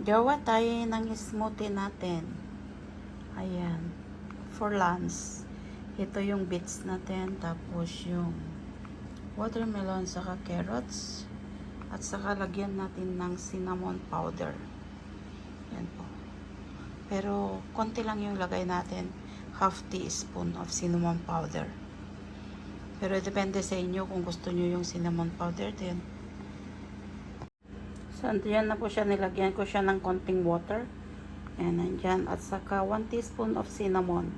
Gawa tayo ng smoothie natin. Ayan. For lunch. Ito yung beets natin. Tapos yung watermelon saka carrots. At saka lagyan natin ng cinnamon powder. Yan po. Pero konti lang yung lagay natin. Half teaspoon of cinnamon powder. Pero depende sa inyo kung gusto nyo yung cinnamon powder din. So, andyan na po siya. Nilagyan ko siya ng konting water. Ayan, nandyan. At saka 1 teaspoon of cinnamon.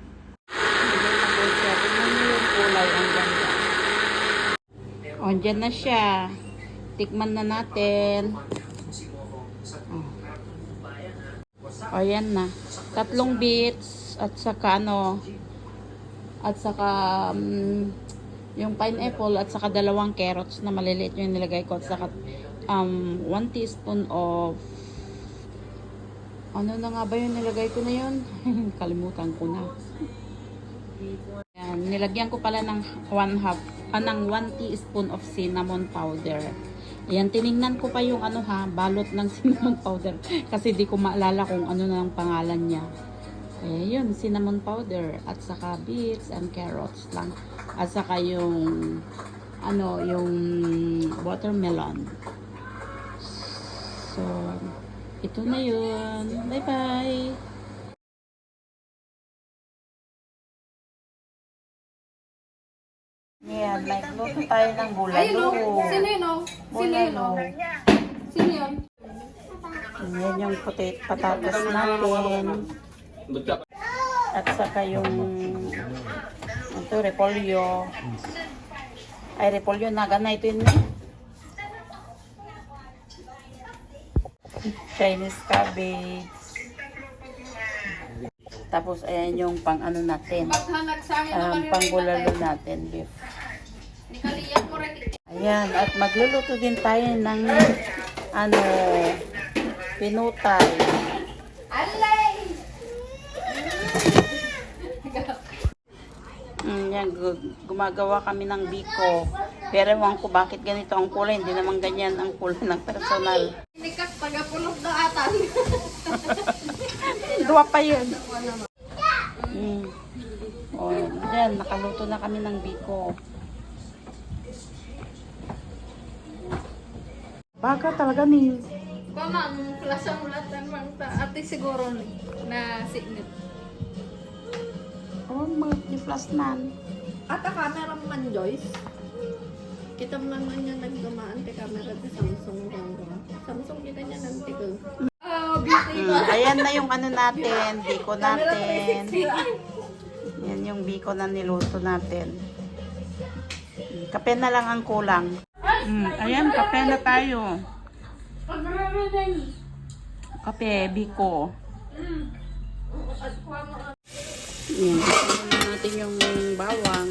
O, andyan na siya. Tikman na natin. O, ayan na. Tatlong bits. At saka ano. At saka um, yung pineapple at saka dalawang carrots na maliliit yung nilagay ko at saka um, 1 teaspoon of ano na nga ba yung nilagay ko na yun? Kalimutan ko na. Yan, nilagyan ko pala ng 1 half, ah, ng 1 teaspoon of cinnamon powder. Ayan, tiningnan ko pa yung ano ha, balot ng cinnamon powder. Kasi di ko maalala kung ano na ang pangalan niya. Yun, cinnamon powder at saka beets and carrots lang. At saka yung ano, yung watermelon. So, ito na yun. Bye-bye! Yan, may luto tayo ng Ayun o. bulalo. Sino yun o? Sino yun o? Bulalo. Sino yun? Yan yung puti patatas natin. At saka yung ito, repolyo. Ay, repolyo na. Gana ito yun. eh. Chinese cabbage. Tapos, ayan yung pang ano natin. Um, pang bulalo natin, beef. Ayan, at magluluto din tayo ng ano, pinutay. Mm, yan, gu- gumagawa kami ng biko. Pero ewan ko bakit ganito ang kulay. Hindi naman ganyan ang kulay ng personal. Hindi ka tagapulot na atan. Dua pa yun. Mm. O, yan, nakaluto na kami ng biko. Baga talaga ni. Pamang, plasa mo lahat ng mga ta- ate siguro na signet. Oh, mga plus nan. At ang camera mo man, Joyce. Kita mo naman niya nagdumaan kay camera sa Samsung Rongga. Samsung kita niya ng tigal. Ah, beauty Mm, ayan na yung ano natin, biko natin. 360 ay. Yan yung biko na niluto natin. Kape na lang ang kulang. Mm, ayan, kape na tayo. Kape, biko. Yan, kasama na natin yung bawang,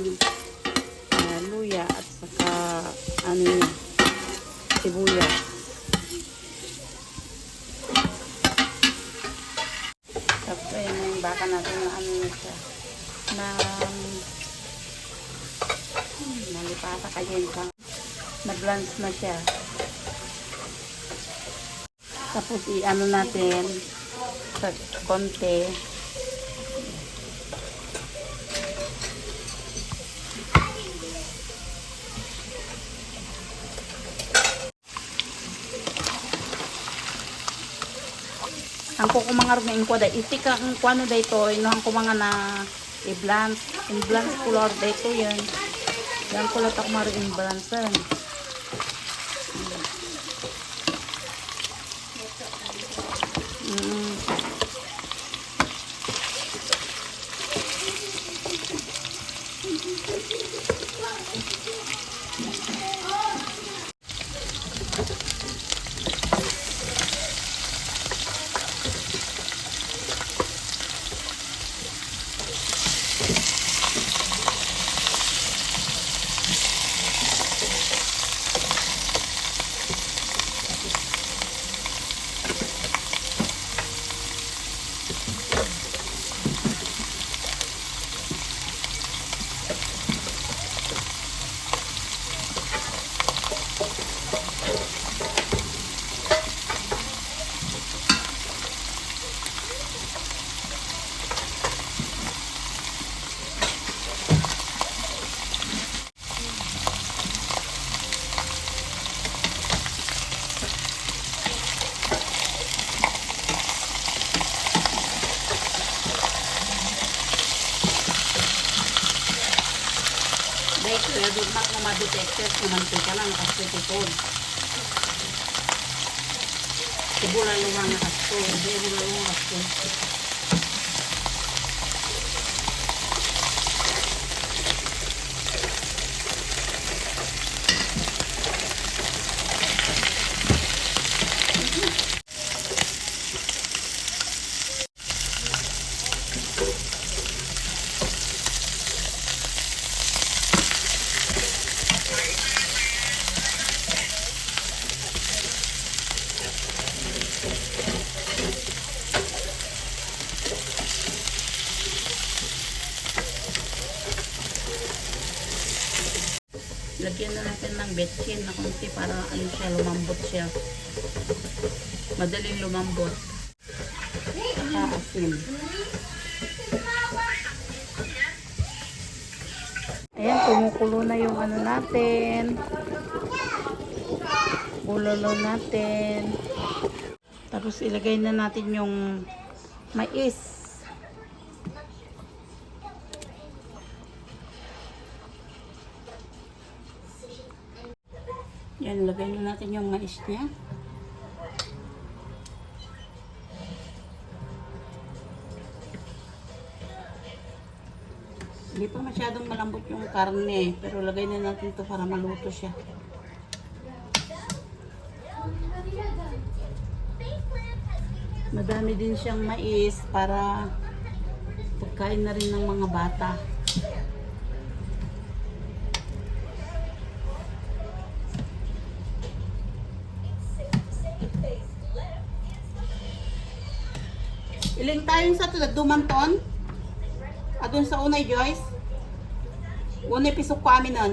ah, luya, at saka ano yun, sibuyas. Tapos ayan na yung baka natin na ano na siya. Na hmm, nalipata kayo yung na-blanch na siya. Tapos i-ano natin sa konti. Ang kukumanga rin ng kwada itik ang kwano dito inuhang kumanga na i-blanch in blanch color dito yan. Yan kulat ako maro in dugmat mo ma-detected kung mantika lang nakasitipod. Ibula lumang nakasto. Hindi, ibula lumang nakasto. Lagyan betchin na konti para ano siya, lumambot siya. Madaling lumambot. Saka asin. Ayan, kumukulo na yung ano natin. Bulalo natin. Tapos ilagay na natin yung mais. Yan, lagay na natin yung mais niya. Hindi pa masyadong malambot yung karne, pero lagay na natin to para maluto siya. Madami din siyang mais para pagkain na rin ng mga bata. Iling tayong sa tulad, dumanton? Adun sa unay, Joyce? Unay pisok ko amin nun.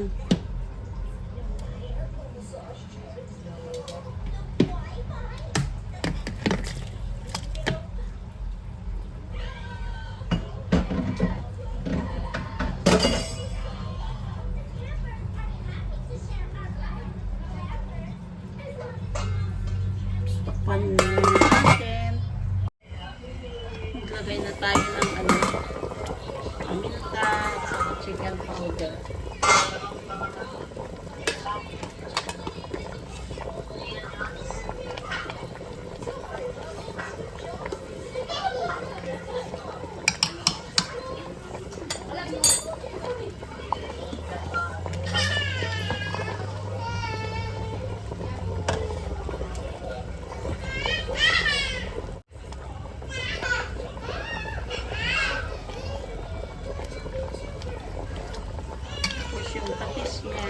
Tapos yung tapis niya.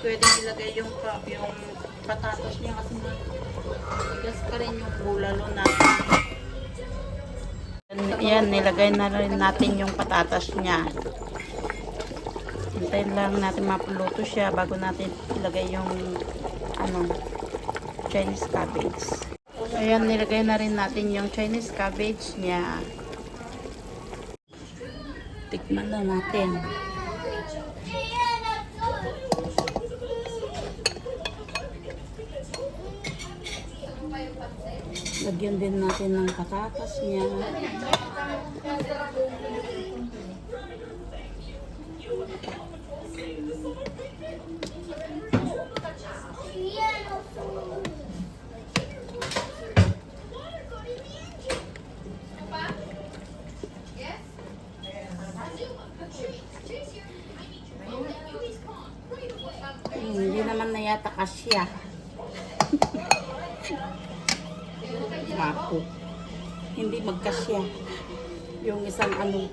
Dito natin pwede ilagay yung, yung patatas niya kasi gas pa rin yung bulalo natin. Yan, nilagay na rin natin yung patatas niya. Hintayin lang natin mapuluto siya bago natin ilagay yung ano, Chinese cabbage. Ayan, nilagay na rin natin yung Chinese cabbage niya. Tikman na natin. Lagyan din natin ng patatas niya. Hmm, Hindi naman na yata kasya. Hindi magkasya. Yung isang ano.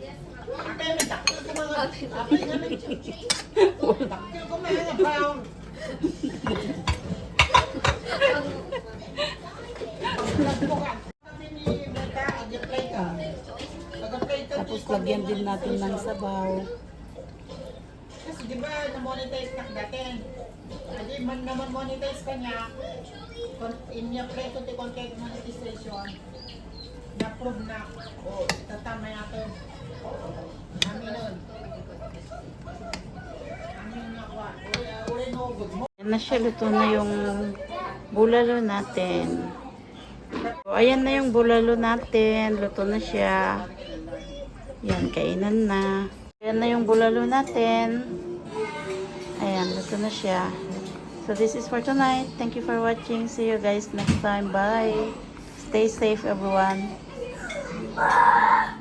natin ng sabaw. Kasi di ba na-monetize ka dati? Adi man naman monetize ka niya, in niya preto ti content monetization, na-prove na, o tatama natin. Amin nun. Amin na kwa. Uli, no, good mo. Na siya, luto na yung bulalo natin. So, ayan na yung bulalo natin. Luto na siya. Yan, kainan na. Ayan na yung bulalo natin. Ayan, luto na siya. So, this is for tonight. Thank you for watching. See you guys next time. Bye. Stay safe, everyone. ああ。